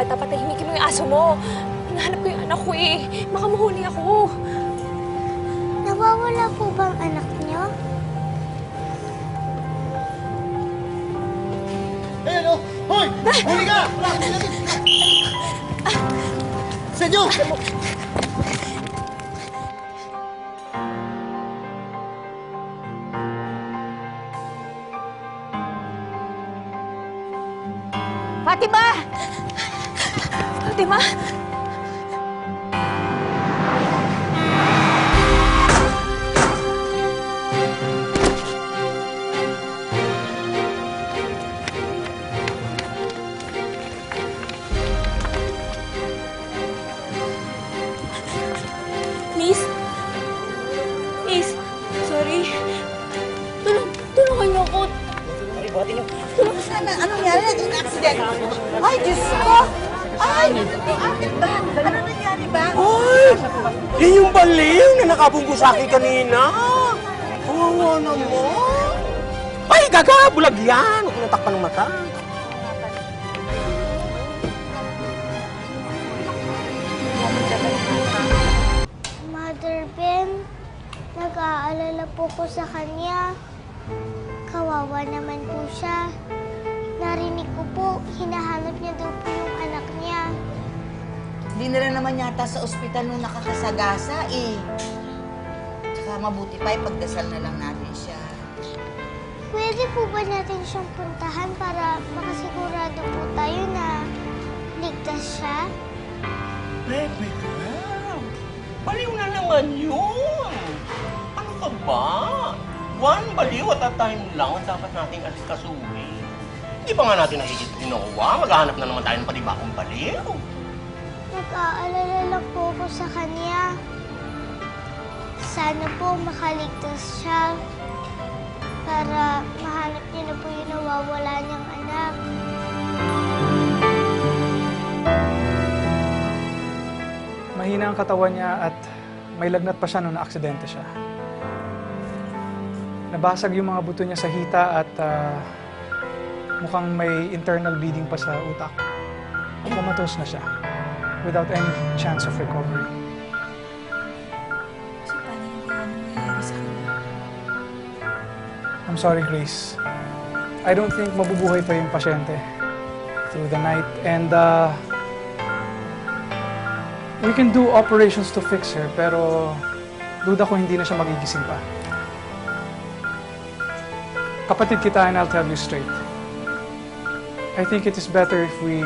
bata, patahimikin mo yung aso mo. Hinahanap ko yung anak ko eh. Baka mahuli ako. Nawawala po bang anak niyo? Ayan o! Hoy! Huli ka! Wala! Sa inyo! Fatima! Fatima? Miss? Miss? Sorry. Tulong, tulungan niyo ako. Sana, anong nangyari? Naging accident. Ay, Diyos ko! Ay! Bakit ba? Ano nangyari ba? Ay! Yan yung baliw na nakabunggo sa akin kanina. Kawawa naman. Ay, gaga! Bulag yan! Huwag nang ng mata. Mother Ben, nag-aalala po ko sa kanya. Kawawa naman po siya. Narinig ko po, hinahanap niya daw po yung. Rin naman yata sa ospital nung nakakasagasa eh. Tsaka mabuti pa, ipagdasal na lang natin siya. Pwede po ba natin siyang puntahan para makasigurado po tayo na ligtas siya? Baby girl, baliw na naman yun. Ano ka ba? One baliw at a time lang ang dapat nating asikasuhin. Hindi pa nga natin nakikita ginawa. Maghahanap na naman tayo ng panibakong baliw. Nag-aalala lang po ako sa kanya. Sana po makaligtas siya para mahanap niya na po yung nawawala niyang anak. Mahina ang katawan niya at may lagnat pa siya nung na-aksidente siya. Nabasag yung mga buto niya sa hita at ah, mukhang may internal bleeding pa sa utak. Comatose na siya without any chance of recovery. So, paano yung nangyayari sa kanya? I'm sorry, Grace. I don't think mabubuhay pa yung pasyente through the night. And uh, we can do operations to fix her, pero duda ko hindi na siya magigising pa. Kapatid kita and I'll tell you straight. I think it is better if we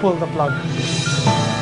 pull the plug.